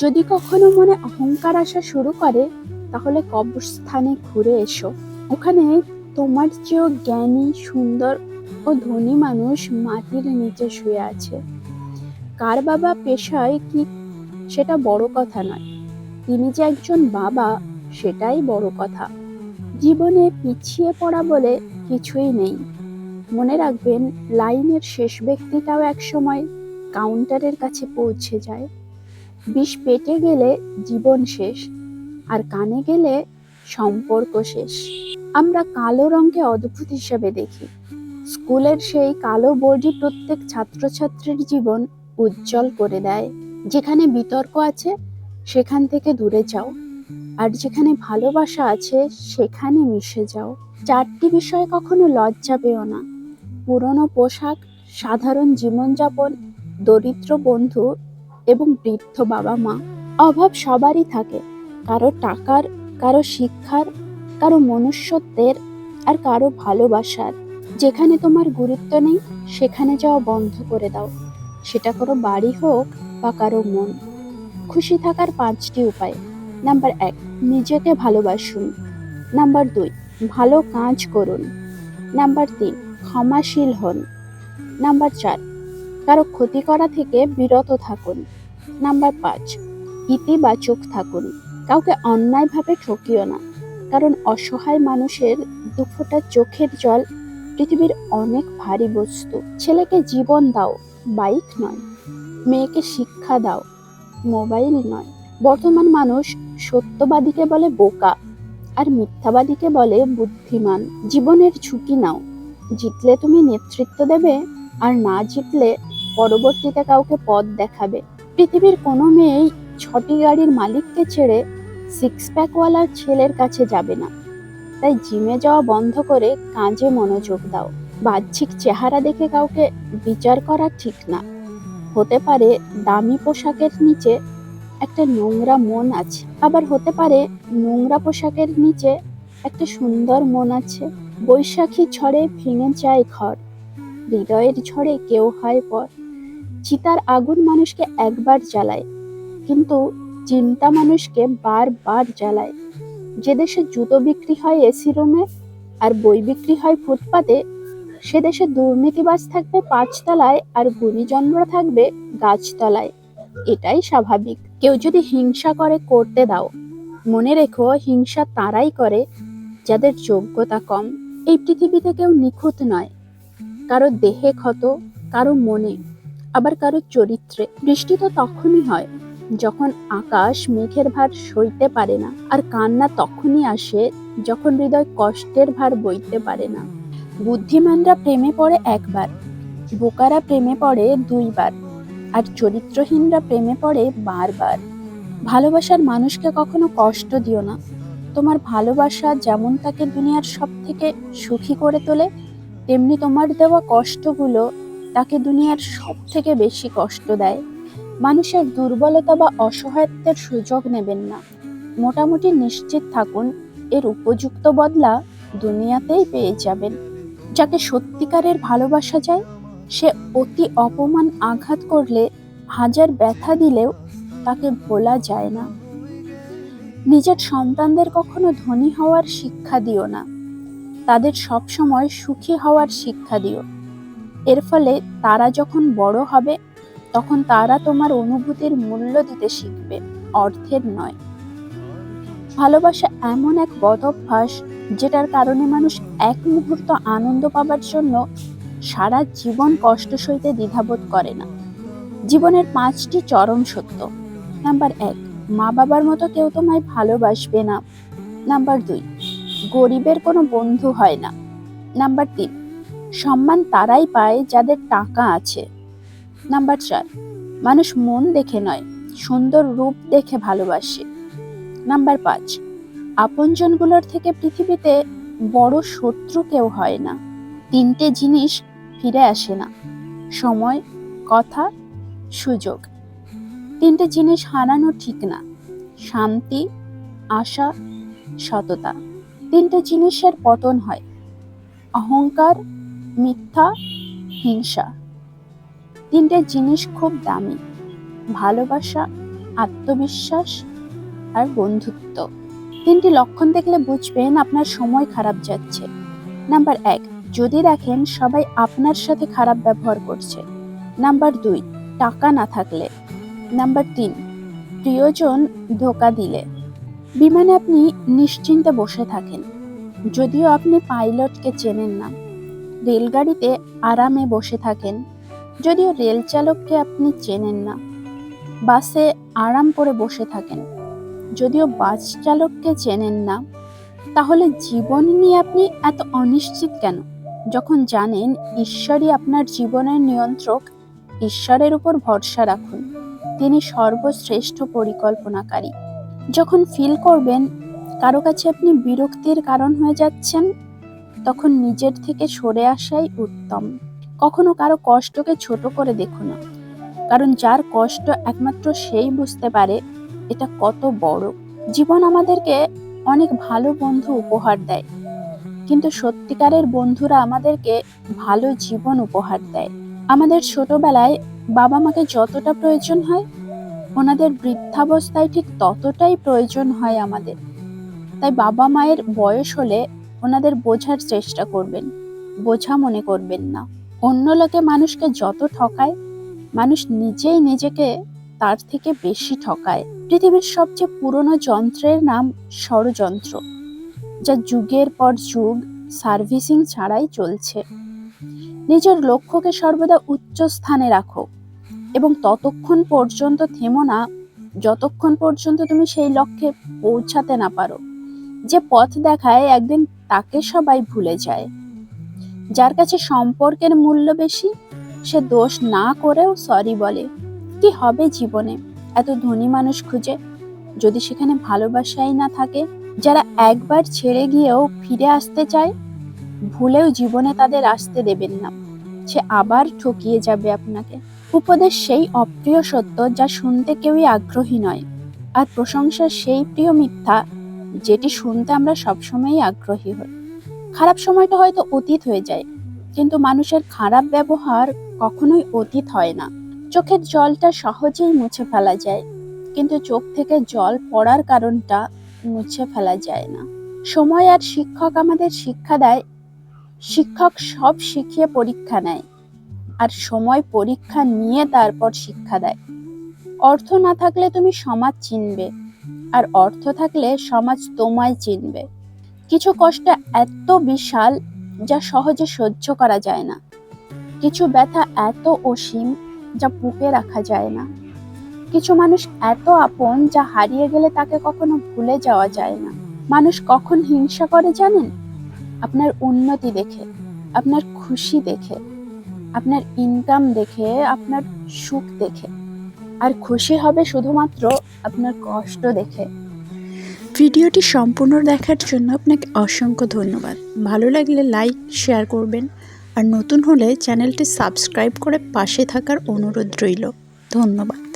যদি কখনো মনে অহংকার আসা শুরু করে, তাহলে কবরস্থানে ঘুরে এসো। ওখানে তোমার চেয়েও জ্ঞানী, সুন্দর ও ধনী মানুষ মাটির নিচে শুয়ে আছে। কার বাবা পেশায় কি, সেটা বড় কথা নয়। তিনি যে একজন বাবা, সেটাই বড় কথা। জীবনে পিছিয়ে পড়া বলে কিছুই নেই। মনে রাখবেন, লাইনের শেষ ব্যক্তিটাও একসময় কাউন্টারের কাছে পৌঁছে যায়। বিষ পেটে গেলে জীবন শেষ, আর কানে গেলে সম্পর্ক শেষ। আমরা কালো রঙকে অদ্ভুত হিসেবে দেখি। স্কুলের সেই কালো বোর্ডই প্রত্যেক ছাত্রছাত্রীর জীবন উজ্জ্বল করে দেয়। যেখানে বিতর্ক আছে, সেখান থেকে দূরে যাও। আর যেখানে ভালোবাসা আছে, সেখানে মিশে যাও। চারটি বিষয়ে কখনো লজ্জা পেও না। পুরনো পোশাক, সাধারণ জীবনযাপন, দরিদ্র বন্ধু এবং বৃদ্ধ বাবা মা, অভাব সবারই থাকে। কারও টাকার, কারও শিক্ষার, কারও মনুষ্যত্বের আর কারও ভালোবাসার। যেখানে তোমার গুরুত্ব নেই, সেখানে যাওয়া বন্ধ করে দাও। সেটা কারও বাড়ি হোক বা কারও মন। খুশি থাকার পাঁচটি উপায়। নাম্বার এক, নিজেকে ভালোবাসুন। নাম্বার দুই, ভালো কাজ করুন। নাম্বার তিন, ক্ষমাশীল হন। নাম্বার চার, কারও ক্ষতি করা থেকে বিরত থাকুন। নাম্বার পাঁচ, ইতিবাচক থাকুন কাউকে অন্যায়ভাবে ঠকিও না। কারণ অসহায় মানুষের দুফোটা চোখের জল, পৃথিবীর অনেক ভারী বস্তু। ছেলেকে জীবন দাও, বাইক নয়। মেয়েকে শিক্ষা দাও, মোবাইল নয়। বর্তমান মানুষ সত্যবাদীকে বলে বোকা আর মিথ্যাবাদীকে বলে বুদ্ধিমান। জীবনের ঝুঁকি নাও। জিতলে তুমি নেতৃত্ব দেবে আর না জিতলে পরবর্তীতে কাউকে পথ দেখাবে। পৃথিবীর কোনো মেয়েই ছটি গাড়ির মালিককে ছেড়ে সিক্স প্যাকওয়ালার ছেলের কাছে যাবে না। তাই জিমে যাওয়া বন্ধ করে কাজে মনোযোগ দাও। বাহ্যিক চেহারা দেখে কাউকে বিচার করা ঠিক না। হতে পারে দামি পোশাকের নিচে একটা নোংরা মন আছে, আবার হতে পারে নোংরা পোশাকের নিচে একটা সুন্দর মন আছে। বৈশাখী ঝড়ে ভেঙে যায় ঘর। হৃদয়ের ঝড়ে কেউ হয় পর। চিতার আগুন মানুষকে একবার জ্বালায়, কিন্তু চিন্তা মানুষকে বারবার জ্বালায়। যে দেশে জুতো বিক্রি হয় এসি রুমে আর বই বিক্রি হয় ফুটপাতে, সে দেশে দুর্নীতিবাজ থাকবে পাঁচতলায় আর গুণীজনরা থাকবে গাছতলায়। এটাই স্বাভাবিক। কেউ যদি হিংসা করে, করতে দাও। মনে রেখো, হিংসা তারাই করে যাদের যোগ্যতা কম। এই পৃথিবীতে কেউ নিখুঁত নয়। কারও দেহে ক্ষত, কারও মনে আবার কারও চরিত্রে বৃষ্টি তো তখনই হয় যখন আকাশ মেঘের ভার সইতে পারে না, আর কান্না তখনই আসে যখন হৃদয় কষ্টের ভার বইতে পারে না। বুদ্ধিমানরা প্রেমে পড়ে একবার, বোকারা প্রেমে পড়ে দুইবার, আর চরিত্রহীনরা প্রেমে পড়ে বারবার। ভালোবাসার মানুষকে কখনো কষ্ট দিও না। তোমার ভালোবাসা যেমন তাকে দুনিয়ার সব থেকে সুখী করে তোলে, তেমনি তোমার দেওয়া কষ্টগুলো তাকে দুনিয়ার সব থেকে বেশি কষ্ট দেয়। মানুষের দুর্বলতা বা অসহায়ত্বের সুযোগ নেবেন না। মোটামুটি নিশ্চিত থাকুন, এর উপযুক্ত বদলা দুনিয়াতেই পেয়ে যাবেন। যাকে সত্যিকারের ভালোবাসা যায়, সে অতি অপমান আঘাত করলে, হাজার ব্যথা দিলেও তাকে ভোলা যায় না। নিজের সন্তানদের কখনো ধনী হওয়ার শিক্ষা দিও না। তাদের সবসময় সুখী হওয়ার শিক্ষা দিও। এর ফলে তারা যখন বড় হবে, তখন তারা তোমার অনুভূতির মূল্য দিতে শিখবে, অর্থের নয়। ভালোবাসা এমন এক বদ অভ্যাস যেটার কারণে মানুষ এক মুহূর্ত আনন্দ পাবার জন্য সারা জীবন কষ্ট সইতে দ্বিধাবোধ করে না। জীবনের পাঁচটি চরম সত্য। নাম্বার এক, মা বাবার মতো কেউ তোমায় ভালোবাসবে না। নাম্বার দুই, গরিবের কোনো বন্ধু হয় না। নাম্বার তিন সম্মান তারাই পায় যাদের টাকা আছে। নাম্বার চার, মানুষ মন দেখে নয়, সুন্দর রূপ দেখে ভালোবাসে। নাম্বার পাঁচ, আপনজনগুলোর থেকে পৃথিবীতে বড় শত্রু কেউ হয় না। তিনটে জিনিস ফিরে আসে না, সময়, কথা, সুযোগ। তিনটে জিনিস হারানো ঠিক না, শান্তি, আশা, সততা। তিনটে জিনিসের পতন হয়, অহংকার মিথ্যা, হিংসা। তিনটে জিনিস খুব দামি, ভালোবাসা, আত্মবিশ্বাস আর বন্ধুত্ব। তিনটি লক্ষণ দেখলে বুঝবেন আপনার সময় খারাপ যাচ্ছে। নাম্বার এক, যদি দেখেন সবাই আপনার সাথে খারাপ ব্যবহার করছে। নাম্বার দুই, টাকা না থাকলে। নাম্বার তিন, প্রিয়জন ধোকা দিলে। বিমানে আপনি নিশ্চিন্তে বসে থাকেন। যদিও আপনি পাইলটকে চেনেন না। রেলগাড়িতে আরামে বসে থাকেন। যদিও রেল চালককে আপনি চেনেন না। বাসে আরাম করে বসে থাকেন। যদিও বাস চালককে চেনেন না, তাহলে জীবন নিয়ে আপনি এত অনিশ্চিত কেন? যখন জানেন ঈশ্বরই আপনার জীবনের নিয়ন্ত্রক, ঈশ্বরের উপর ভরসা রাখুন। তিনি সর্বশ্রেষ্ঠ পরিকল্পনাকারী। যখন ফিল করবেন, কারও কাছে আপনি বিরক্তির কারণ হয়ে যাচ্ছেন তখন নিজের থেকে সরে আসাই উত্তম। কখনো কারও কষ্টকে ছোট করে দেখো না। কারণ যার কষ্ট একমাত্র সেই বুঝতে পারে, এটা কত বড়। জীবন আমাদেরকে অনেক ভালো বন্ধু উপহার দেয়। কিন্তু সত্যিকারের বন্ধুরা আমাদেরকে ভালো জীবন উপহার দেয়। আমাদের ছোটবেলায় বাবা মাকে যতটা প্রয়োজন হয়, ওনাদের বৃদ্ধাবস্থায় ঠিক ততটাই প্রয়োজন হয় আমাদের। তাই বাবা মায়ের বয়স হলে ওনাদের বোঝার চেষ্টা করবেন। বোঝা মনে করবেন না। অন্য লোকে মানুষকে যত ঠকায়, মানুষ নিজেই নিজেকে তার থেকে বেশি ঠকায়। পৃথিবীর সবচেয়ে পুরনো যন্ত্রের নাম ষড়যন্ত্র, যা যুগের পর যুগ সার্ভিসিং ছাড়াই চলছে। নিজের লক্ষ্যকে সর্বদা উচ্চ স্থানে রাখো এবং ততক্ষণ পর্যন্ত থেমো না, যতক্ষণ পর্যন্ত তুমি সেই লক্ষ্যে পৌঁছাতে না পারো। যে পথ দেখায় একদিন তাকে সবাই ভুলে যায়। যার কাছে সম্পর্কের মূল্য বেশি, সে দোষ না করেও সরি বলে। কি হবে জীবনে? এত ধনী মানুষ খুঁজে যদি সেখানে ভালোবাসাই না থাকে, যারা একবার ছেড়ে গিয়েও ফিরে আসতে চায়, ভুলেও জীবনে তাদের আসতে দেবেন না। সে আবার ঠকিয়ে যাবে আপনাকে। উপদেশ সেই অপ্রিয় সত্য যা শুনতে কেউই আগ্রহী নয়। আর প্রশংসা সেই প্রিয় মিথ্যা যেটি শুনতে আমরা সবসময়ই আগ্রহী হই। খারাপ সময়টা হয়তো অতীত হয়ে যায়, কিন্তু মানুষের খারাপ ব্যবহার কখনোই অতীত হয় না। চোখের জলটা সহজেই মুছে ফেলা যায়, কিন্তু চোখ থেকে জল পড়ার কারণটা মুছে ফেলা যায় না। সময় আর শিক্ষক আমাদের শিক্ষা দেয়, শিক্ষক সব শিখিয়ে পরীক্ষা নেয়, আর সময় পরীক্ষা নিয়ে তারপর শিক্ষা দেয়। অর্থ না থাকলে তুমি সমাজ চিনবে আর অর্থ থাকলে সমাজ তোমায় চিনবে। কিছু কষ্ট এত বিশাল যা সহজে সহ্য করা যায় না। কিছু ব্যথা এত অসীম যা বুকে রাখা যায় না। কিছু মানুষ এত আপন যা হারিয়ে গেলে তাকে কখনো ভুলে যাওয়া যায় না। মানুষ কখন হিংসা করে জানেন? আপনার উন্নতি দেখে, আপনার খুশি দেখে, আপনার ইনকাম দেখে, আপনার সুখ দেখে। আর খুশি হবে শুধুমাত্র আপনার কষ্ট দেখে। ভিডিওটি সম্পূর্ণ দেখার জন্য আপনাকে অসংখ্য ধন্যবাদ। ভালো লাগলে লাইক, শেয়ার করবেন আর নতুন হলে চ্যানেলটি সাবস্ক্রাইব করে পাশে থাকার অনুরোধ রইল। ধন্যবাদ।